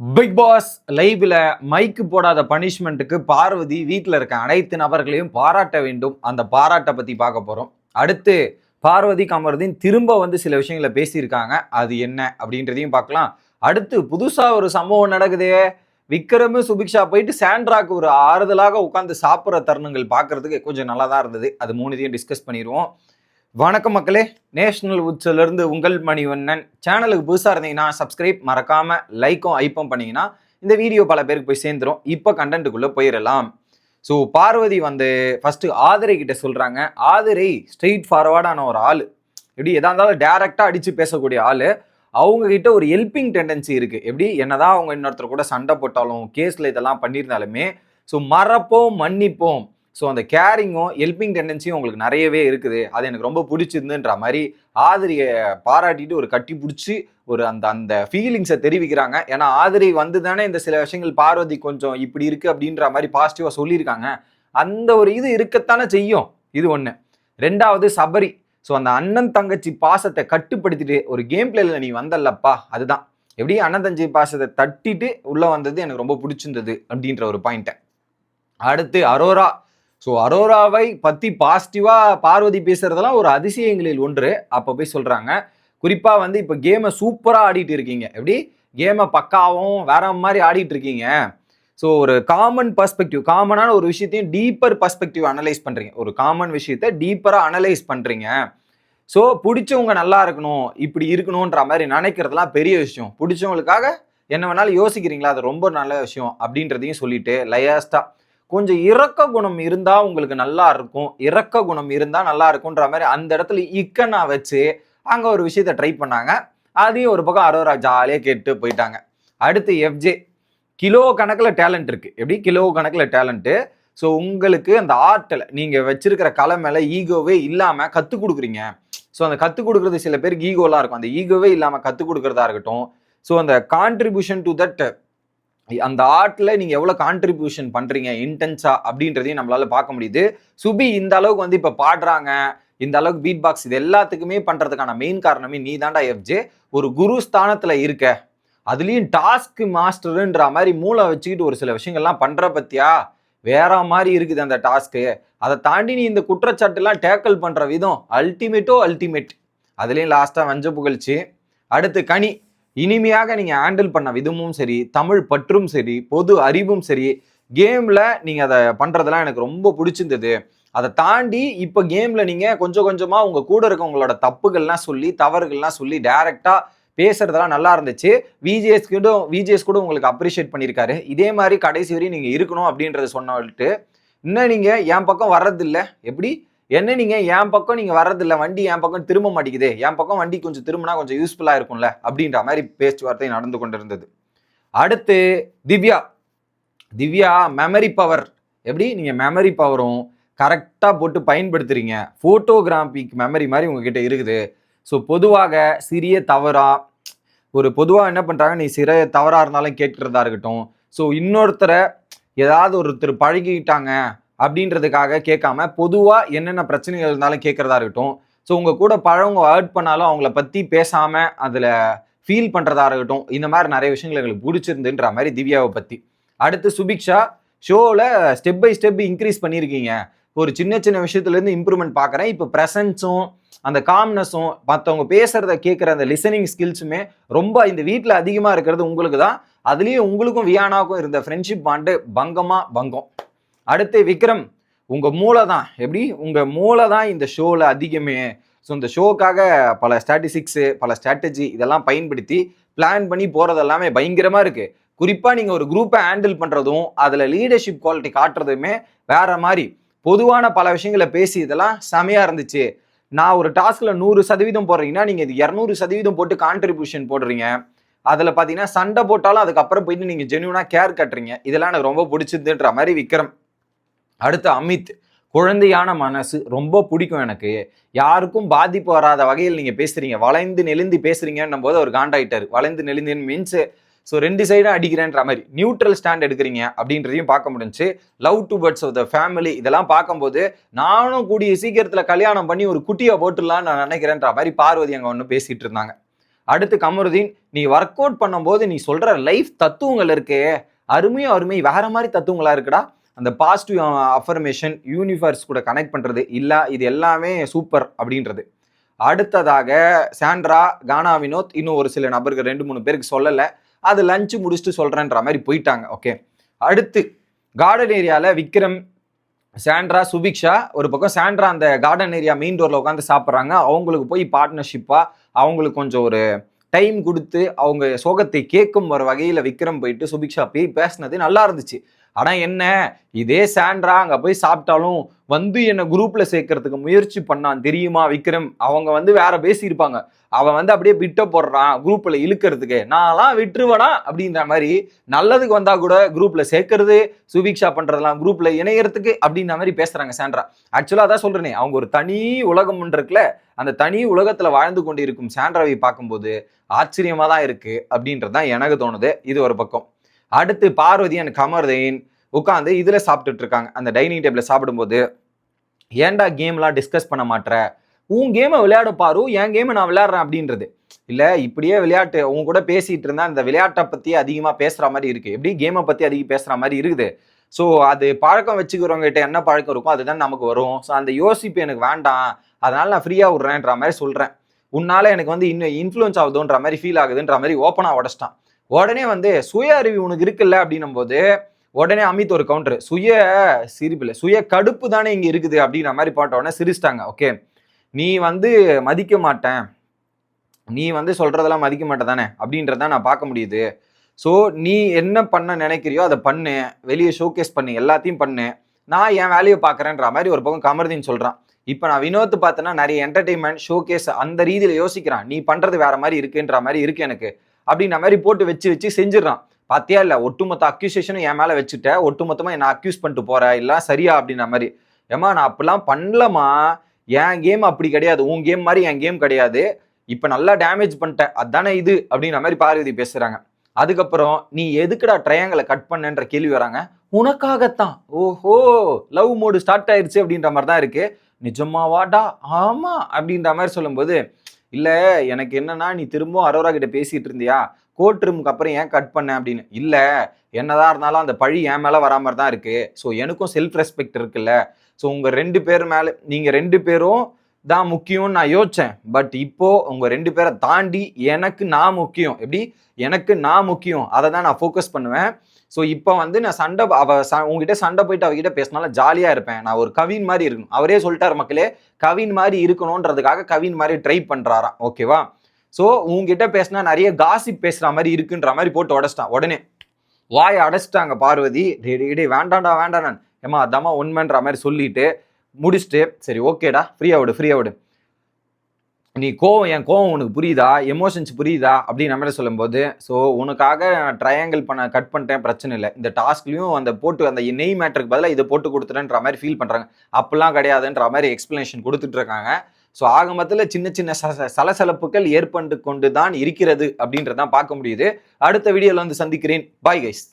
Big pass லைவ்ல மைக்கு போடாத பனிஷ்மெண்ட்டுக்கு பார்வதி வீட்டில் இருக்க அனைத்து நபர்களையும் பாராட்ட வேண்டும். அந்த பாராட்டை பத்தி பார்க்க போறோம். அடுத்து பார்வதி கமருதீன் திரும்ப வந்து சில விஷயங்களை பேசியிருக்காங்க. அது என்ன அப்படின்றதையும் பார்க்கலாம். அடுத்து புதுசா ஒரு சம்பவம் நடக்குதே. விக்ரமு சுபிக்ஷா போயிட்டு சாண்ட்ராக்கு ஒரு ஆறுதலாக உட்காந்து சாப்பிட்ற தருணங்கள் பார்க்கறதுக்கு கொஞ்சம் நல்லா தான் இருந்தது. அது மூணுதையும் டிஸ்கஸ் பண்ணிடுவோம். வணக்கம் மக்களே. நேஷனல் உட்ஸ்ல இருந்து உங்கள் மணிவண்ணன். சேனலுக்கு புதுசாக இருந்தீங்கன்னா சப்ஸ்கிரைப் மறக்காமல் லைக்கும் ஐப்பும் பண்ணிங்கன்னா இந்த வீடியோ பல பேருக்கு போய் சேர்ந்துரும். இப்போ கண்டென்ட்டுக்குள்ளே போயிடலாம் ஸோ பார்வதி வந்து ஃபஸ்ட்டு ஆதிரை கிட்ட சொல்கிறாங்க ஆதிரை ஸ்ட்ரெயிட் ஃபார்வர்டான ஒரு ஆள். எப்படி? எதாக இருந்தாலும் டேரெக்டாக அடித்து பேசக்கூடிய ஆள். அவங்கக்கிட்ட ஒரு ஹெல்பிங் டெண்டன்சி இருக்குது எப்படி? என்னதான் அவங்க இன்னொருத்தர் கூட சண்டை போட்டாலும் கேஸில் இதெல்லாம் பண்ணியிருந்தாலுமே. ஸோ மறப்போம் மன்னிப்போம். ஸோ அந்த கேரிங்கும் ஹெல்பிங் டெண்டன்சியும் உங்களுக்கு நிறையவே இருக்குது. அது எனக்கு ரொம்ப பிடிச்சிருந்துன்ற மாதிரி ஆதிரியை பாராட்டிட்டு ஒரு கட்டி பிடிச்சி ஒரு அந்த அந்த ஃபீலிங்ஸை தெரிவிக்கிறாங்க. ஏன்னா ஆதிரி வந்து தானே இந்த சில விஷயங்கள் பார்வதி கொஞ்சம் இப்படி இருக்குது அப்படின்ற மாதிரி பாசிட்டிவாக சொல்லியிருக்காங்க. அந்த ஒரு இது இருக்கத்தானே செய்யும். இது ஒன்று ரெண்டாவது சபரி. ஸோ அந்த அண்ணன் தங்கச்சி பாசத்தை கட்டுப்படுத்திட்டு ஒரு கேம் பிளேயில் நீ வந்தல்லப்பா அதுதான். எப்படி? அண்ணன் தங்கச்சி பாசத்தை தட்டிட்டு உள்ளே வந்தது எனக்கு ரொம்ப பிடிச்சிருந்தது அப்படின்ற ஒரு பாயிண்ட்டை அடுத்து அரோரா. ஸோ அரோராவை பற்றி பாசிட்டிவாக பார்வதி பேசுறதெல்லாம் ஒரு அதிசயங்களில் ஒன்று. அப்போ போய் சொல்கிறாங்க குறிப்பாக வந்து இப்போ கேமை சூப்பராக ஆடிட்டு இருக்கீங்க. எப்படி? கேமை பக்காவும் வேற மாதிரி ஆடிட்டு இருக்கீங்க. ஸோ ஒரு காமன் பர்ஸ்பெக்டிவ் காமனான ஒரு விஷயத்தையும் டீப்பர் பர்ஸ்பெக்டிவ் அனலைஸ் பண்ணுறீங்க ஒரு காமன் விஷயத்தை டீப்பராக அனலைஸ் பண்ணுறீங்க ஸோ பிடிச்சவங்க நல்லா இருக்கணும் இப்படி இருக்கணுன்ற மாதிரி நினைக்கிறதுலாம் பெரிய விஷயம். பிடிச்சவங்களுக்காக என்ன வேணாலும் யோசிக்கிறீங்களா? அது ரொம்ப நல்ல விஷயம் அப்படின்றதையும் சொல்லிட்டு லயாஸ்டா கொஞ்சம் இறக்க குணம் இருந்தா உங்களுக்கு நல்லா இருக்கும். இறக்க குணம் இருந்தா நல்லா இருக்கும்ன்ற மாதிரி அந்த இடத்துல இக்கனா வச்சு அங்க ஒரு விஷயத்த ட்ரை பண்ணாங்க. அதையும் ஒரு பக்கம் அரோரா ஜாலியாக கேட்டு போயிட்டாங்க. அடுத்து எஃப்ஜே கிலோ கணக்கில் டேலண்ட் இருக்கு. எப்படி? கிலோ கணக்கில் டேலண்ட்டு ஸோ உங்களுக்கு அந்த ஆர்ட்டில் நீங்கள் வச்சிருக்கிற கலை மேலே ஈகோவே இல்லாமல் கற்றுக் கொடுக்குறீங்க. ஸோ அந்த கற்றுக் கொடுக்குறது சில பேருக்கு ஈகோலாம் இருக்கும். அந்த ஈகோவே இல்லாமல் கற்றுக் கொடுக்குறதா இருக்கட்டும். ஸோ அந்த கான்ட்ரிபியூஷன் டு தட் அந்த ஆர்ட்ல நீங்க எவ்வளவு கான்ட்ரிபியூஷன் பண்றீங்க இன்டென்ஸா அப்படின்றதையும் நம்மளால பார்க்க முடியுது. சுபி இந்த அளவுக்கு வந்து இப்ப பாடுறாங்க. இந்த அளவுக்கு பீட் பாக்ஸ் இது எல்லாத்துக்குமே பண்றதுக்கான மெயின் காரணமே நீ தாண்டா எஃப்ஜே. ஒரு குரு ஸ்தானத்துல இருக்க அதுலயும் டாஸ்க் மாஸ்டருன்ற மாதிரி மூளை வச்சுக்கிட்டு ஒரு சில விஷயங்கள்லாம் பண்ற பத்தியா? வேற மாதிரி இருக்குது அந்த டாஸ்க்கு அதை தாண்டி நீ இந்த குற்றச்சாட்டுலாம் டேக்கிள் பண்ற விதம் அல்டிமேட்டோ அல்டிமேட் அதுலயும் லாஸ்டா வஞ்ச புகழ்ச்சி. அடுத்து கனி. இனிமையாக நீங்க ஹேண்டில் பண்ண விதமும் சரி தமிழ் பற்றும் சரி பொது அறிவும் சரி கேம்ல நீங்க அதை பண்றதெல்லாம் எனக்கு ரொம்ப பிடிச்சிருந்தது. அதை தாண்டி இப்போ கேம்ல நீங்க கொஞ்சம் கொஞ்சமா உங்க கூட இருக்கவங்களோட தப்புகள்லாம் சொல்லி தவறுகள்லாம் சொல்லி டைரக்டா பேசுறதெல்லாம் நல்லா இருந்துச்சு. விஜிஎஸ் கூட விஜேஎஸ் கூட உங்களுக்கு அப்ரிஷியேட் பண்ணியிருக்காரு. இதே மாதிரி கடைசி வரையும் நீங்க இருக்கணும் அப்படின்றத சொன்னவள்ட்டு இன்னும் நீங்க என் பக்கம் வர்றதில்லை. எப்படி? என்ன நீங்கள் என் பக்கம் நீங்கள் வர்றதில்ல. வண்டி என் பக்கம் திரும்ப மாட்டேங்குது. என் பக்கம் வண்டி கொஞ்சம் திரும்பினா கொஞ்சம் யூஸ்ஃபுல்லாக இருக்கும்ல? அப்படின்ற மாதிரி பேச்சுவார்த்தை நடந்து கொண்டிருந்தது. அடுத்து திவ்யா. திவ்யா மெமரி பவர் எப்படி? நீங்கள் மெமரி பவரும் கரெக்டாக போட்டு பயன்படுத்துகிறீங்க ஃபோட்டோகிராஃபிக் மெமரி மாதிரி உங்ககிட்ட இருக்குது. ஸோ பொதுவாக சிறிய தவறாக ஒரு பொதுவாக என்ன பண்ணுறாங்க நீ சிறிய தவறாக இருந்தாலும் கேட்குறதா இருக்கட்டும். ஸோ இன்னொருத்தரை ஏதாவது ஒருத்தர் பழகிட்டாங்க. அப்படின்றதுக்காக கேட்காம பொதுவாக என்னென்ன பிரச்சனைகள் இருந்தாலும் கேட்குறதா இருக்கட்டும். ஸோ உங்கள் கூட பழவங்க ஹர்ட் பண்ணாலும் அவங்கள பற்றி பேசாமல் அதில் ஃபீல் பண்ணுறதா இருக்கட்டும். இந்த மாதிரி நிறைய விஷயங்கள் எங்களுக்கு பிடிச்சிருந்துன்ற மாதிரி திவ்யாவை பற்றி அடுத்து சுபிக்ஷா ஷோவில் ஸ்டெப் பை ஸ்டெப் இன்க்ரீஸ் பண்ணியிருக்கீங்க. ஒரு சின்ன சின்ன விஷயத்துலேருந்து இம்ப்ரூவ்மெண்ட் பார்க்குறேன். இப்போ ப்ரெசன்ஸும் அந்த காம்னஸும் மற்றவங்க பேசுகிறத கேட்குற அந்த லிசனிங் ஸ்கில்ஸுமே ரொம்ப இந்த வீட்டில் அதிகமாக இருக்கிறது உங்களுக்கு தான் அதுலேயும் உங்களுக்கும் வியானாவுக்கும் இருந்த ஃப்ரெண்ட்ஷிப் பாண்டு பங்கமாக பங்கம். அடுத்து விக்ரம் உங்கள் மூளை தான் எப்படி? உங்கள் மூளை தான் இந்த ஷோவில் அதிகமே. ஸோ இந்த ஷோக்காக பல ஸ்டாட்டிஸ்டிக்ஸு பல ஸ்ட்ராட்டஜி இதெல்லாம் பயன்படுத்தி பிளான் பண்ணி போகிறது எல்லாமே பயங்கரமாக இருக்குது குறிப்பாக நீங்கள் ஒரு குரூப்பை ஹேண்டில் பண்ணுறதும் அதில் லீடர்ஷிப் குவாலிட்டி காட்டுறதுமே வேற மாதிரி. பொதுவான பல விஷயங்களை பேசி இதெல்லாம் செமையாக இருந்துச்சு. நான் ஒரு டாஸ்கில் நூறு சதவீதம் போடுறீங்கன்னா நீங்கள் இது இரநூறு சதவீதம் போட்டு கான்ட்ரிபியூஷன் போடுறீங்க. அதில் பார்த்தீங்கன்னா சண்டை போட்டாலும் அதுக்கப்புறம் போயிட்டு நீங்கள் ஜென்யூனாக கேர் கட்டுறீங்க. இதெல்லாம் எனக்கு ரொம்ப பிடிச்சதுன்ற மாதிரி விக்ரம். அடுத்து அமித் குழந்தையான மனசு ரொம்ப பிடிக்கும் எனக்கு. யாருக்கும் பாதிப்பு வராத வகையில் நீங்கள் பேசுறீங்க. வளைந்து நெளிந்து பேசுறீங்கன்னும் போது அவர் காண்டாயிட்டார். வளைந்து நெளிந்தேன்னு மீன்ஸ் ஸோ ரெண்டு சைடும் அடிக்கிறேன்ற மாதிரி. நியூட்ரல் ஸ்டாண்ட் எடுக்கிறீங்க அப்படின்றதையும் பார்க்க முடிஞ்சு love to birds of the family இதெல்லாம் பார்க்கும்போது நானும் கூடிய சீக்கிரத்தில் கல்யாணம் பண்ணி ஒரு குட்டியை போட்டுடலாம்னு நான் நினைக்கிறேன்ற மாதிரி பார்வதி அங்கே ஒன்று பேசிட்டு இருந்தாங்க. அடுத்து கமருதீன் நீ ஒர்க் அவுட் பண்ணும்போது நீ சொல்ற லைஃப் தத்துவங்கள் இருக்கே. அருமையும் அருமை. வேற மாதிரி தத்துவங்களா இருக்குடா? அந்த பாசிட்டிவ் அஃபர்மேஷன் யூனிவர்ஸ் கூட கனெக்ட் பண்ணுறது இல்லை இது எல்லாமே சூப்பர் அப்படின்றது. அடுத்ததாக சாண்ட்ரா கானா வினோத் இன்னும் ஒரு சில நபர்கள் ரெண்டு மூணு பேருக்கு சொல்லலை. அது லஞ்சு முடிச்சுட்டு சொல்கிறேன்ற மாதிரி போயிட்டாங்க ஓகே அடுத்து கார்டன் ஏரியாவில் விக்ரம் சாண்ட்ரா சுபிக்ஷா ஒரு பக்கம் சாண்ட்ரா அந்த கார்டன் ஏரியா மெயின் டோரில் உட்காந்து சாப்பிட்றாங்க. அவங்களுக்கு போய் பார்ட்னர்ஷிப்பாக அவங்களுக்கு கொஞ்சம் ஒரு டைம் கொடுத்து அவங்க சோகத்தை கேட்கும் ஒரு வகையில் விக்ரம் போயிட்டு சுபிக்ஷா போய் பேசினது நல்லா இருந்துச்சு. ஆனால் என்ன? இதே சாண்ட்ரா அங்கே போய் சாப்பிட்டாலும் வந்து என்னை குரூப்பில் சேர்க்கறதுக்கு முயற்சி பண்ணான் தெரியுமா விக்ரம்? அவங்க வந்து வேற பேசியிருப்பாங்க. அவன் வந்து அப்படியே விட்ட போடுறான் குரூப்பில் இழுக்கிறதுக்கு. நான்லாம் விட்டுருவனா? அப்படின்ற மாதிரி நல்லதுக்கு வந்தால் கூட குரூப்பில் சேர்க்கறது சுபிக்ஷா பண்ணுறதுலாம் குரூப்பில் இணையறதுக்கு அப்படின்ற மாதிரி பேசுகிறாங்க சாண்ட்ரா. ஆக்சுவலாக அதான் சொல்கிறேனே அவங்க ஒரு தனி உலகம் இருக்குல்ல அந்த தனி உலகத்தில் வாழ்ந்து கொண்டு இருக்கும் சாண்ட்ராவை பார்க்கும்போது ஆச்சரியமாக தான் இருக்குது அப்படின்றது தான் எனக்கு தோணுது. இது ஒரு பக்கம். அடுத்து பார்வதி அண்ட் கமர்தீன் உட்காந்து இதில் சாப்பிட்டுட்டு இருக்காங்க அந்த டைனிங் டேபிளில் சாப்பிடும்போது ஏன்டா கேம்லாம் டிஸ்கஸ் பண்ண மாட்ற? உன் கேமை விளையாட பாரு. என் கேமை நான் விளையாடுறேன் அப்படின்றது. இல்லை இப்படியே விளையாட்டு. உங்க கூட பேசிகிட்டு இருந்தா அந்த விளையாட்டை பற்றி அதிகமாக பேசுகிற மாதிரி இருக்குது எப்படி கேமை பற்றி அதிகம் பேசுகிற மாதிரி இருக்குது? ஸோ அது பழக்கம் வச்சுக்கிறவங்ககிட்ட என்ன பழக்கம் இருக்கும் அதுதான் நமக்கு வரும். ஸோ அந்த யோசிப்பு எனக்கு வேண்டாம். அதனால நான் ஃப்ரீயாக விட்றேன்ற மாதிரி சொல்கிறேன் உன்னால் எனக்கு வந்து இன்னும் இன்ஃப்ளூயன்ஸ் ஆகுதுன்ற மாதிரி ஃபீல் ஆகுதுன்ற மாதிரி ஓப்பனாக உடச்சிட்டான். உடனே வந்து சுய அறிவு உனக்கு இருக்குல்ல அப்படின்னும் போது உடனே அமித் ஒரு கவுண்டர் சுய சிரிப்பில் சுய கடுப்பு தானே இங்க இருக்குது அப்படின்ற மாதிரி போட்ட உடனே சிரிச்சிட்டாங்க ஓகே நீ வந்து மதிக்க மாட்டேன். நீ வந்து சொல்றதெல்லாம் மதிக்க மாட்டே தானே அப்படின்றத நான் பார்க்க முடியுது. ஸோ நீ என்ன பண்ண நினைக்கிறியோ அதை பண்ணு. வெளியே ஷோகேஸ் பண்ணு எல்லாத்தையும் பண்ணு. நான் என் வேலையை பார்க்குறேன்ற மாதிரி ஒரு பக்கம் கமர்தின்னு சொல்கிறான் இப்போ நான் வினோத் பார்த்தேன்னா நிறைய என்டர்டைன்மெண்ட் ஷோகேஸ் அந்த ரீதியில் யோசிக்கிறான். நீ பண்ணுறது வேற மாதிரி இருக்குன்ற மாதிரி இருக்கு எனக்கு. அப்படின்ற மாதிரி போட்டு வச்சு வச்சு செஞ்சிடறான். பார்த்தியா இல்லை ஒட்டுமொத்த அக்யூசேஷனும் என் மேலே வச்சுட்ட. ஒட்டுமொத்தமாக என்ன அக்யூஸ் பண்ணிட்டு போற? இல்லை சரியா? அப்படின்ற மாதிரி. ஏமா நான் அப்படிலாம் பண்ணலமா என் கேம் அப்படி கிடையாது. உன் கேம் மாதிரி என் கேம் கிடையாது. இப்போ நல்லா டேமேஜ் பண்ணிட்டேன். அதானே இது? அப்படின்ற மாதிரி பார்வதி பேசுகிறாங்க அதுக்கப்புறம் நீ எதுக்குடா ட்ரையாங்கலை கட் பண்ணன்ற கேள்வி வராங்க? உனக்காகத்தான். ஓஹோ லவ் மோடு ஸ்டார்ட் ஆயிடுச்சு அப்படின்ற மாதிரி தான் இருக்கு. நிஜமாவாடா? ஆமா. அப்படின்ற மாதிரி சொல்லும்போது இல்லை எனக்கு என்னன்னா நீ திரும்பவும் அரோரா கிட்ட பேசிட்டு இருந்தியா? கோர்ட் ரூமுக்கு அப்புறம் ஏன் கட் பண்ண அப்படின்னு? இல்லை என்னதான் இருந்தாலும் அந்த பழி என் மேலே வரா மாதிரி தான் இருக்கு. ஸோ எனக்கும் செல்ஃப் ரெஸ்பெக்ட் இருக்குல்ல. ஸோ உங்கள் ரெண்டு பேர் மேலே நீங்கள் ரெண்டு பேரும் தான் முக்கியம்னு நான் யோசிச்சேன். பட் இப்போ உங்க ரெண்டு பேரை தாண்டி எனக்கு நான் முக்கியம். எப்படி? எனக்கு நான் முக்கியம். அதை தான் நான் ஃபோக்கஸ் பண்ணுவேன். ஸோ இப்போ வந்து நான் சண்டை அவ ச உங்ககிட்ட சண்டை போயிட்டு அவகிட்ட பேசினாலும் ஜாலியாக இருப்பேன். நான் ஒரு கவின் மாதிரி இருக்கணும். அவரே சொல்லிட்டார் மக்களே கவின் மாதிரி இருக்கணுன்றதுக்காக கவின் மாதிரி ட்ரை பண்ணுறாராம் ஓகேவா ஸோ உங்ககிட்ட பேசினா நிறைய காசிப் பேசுகிற மாதிரி இருக்குன்ற மாதிரி போட்டு உடச்சிட்டான். உடனே வாயை அடைச்சிட்டாங்க பார்வதி. டே டே டே வேண்டாம்டா ஏமா அதாம்மா உண்மைன்ற மாதிரி சொல்லிட்டு முடிச்சுட்டு சரி ஓகேடா ஃப்ரீயா விடு ஃப்ரீயா விடு. நீ கோவம் என் கோவம் உனக்கு புரியுதா? எமோஷன்ஸ் புரியுதா? அப்படின்னு நம்மள சொல்லும்போது ஸோ உனக்காக நான் ட்ரையாங்கிள் பண்ண கட் பண்ணிட்டேன் பிரச்சனை இல்லை. இந்த டாஸ்க்லையும் அந்த போட்டு அந்த நெய் மேட்டருக்கு பதிலாக இதை போட்டு கொடுத்துட்டேன்ற மாதிரி ஃபீல் பண்ணுறாங்க அப்பெல்லாம் கிடையாதுன்ற மாதிரி எக்ஸ்ப்ளனேஷன் கொடுத்துட்டு இருக்காங்க. ஸோ ஆக மொத்தத்தில் சின்ன சின்ன ச சலசலப்புகள் ஏற்பட்டு கொண்டு தான் இருக்கிறது அப்படின்றதான் பார்க்க முடியுது. அடுத்த வீடியோவில் வந்து சந்திக்கிறேன். Bye guys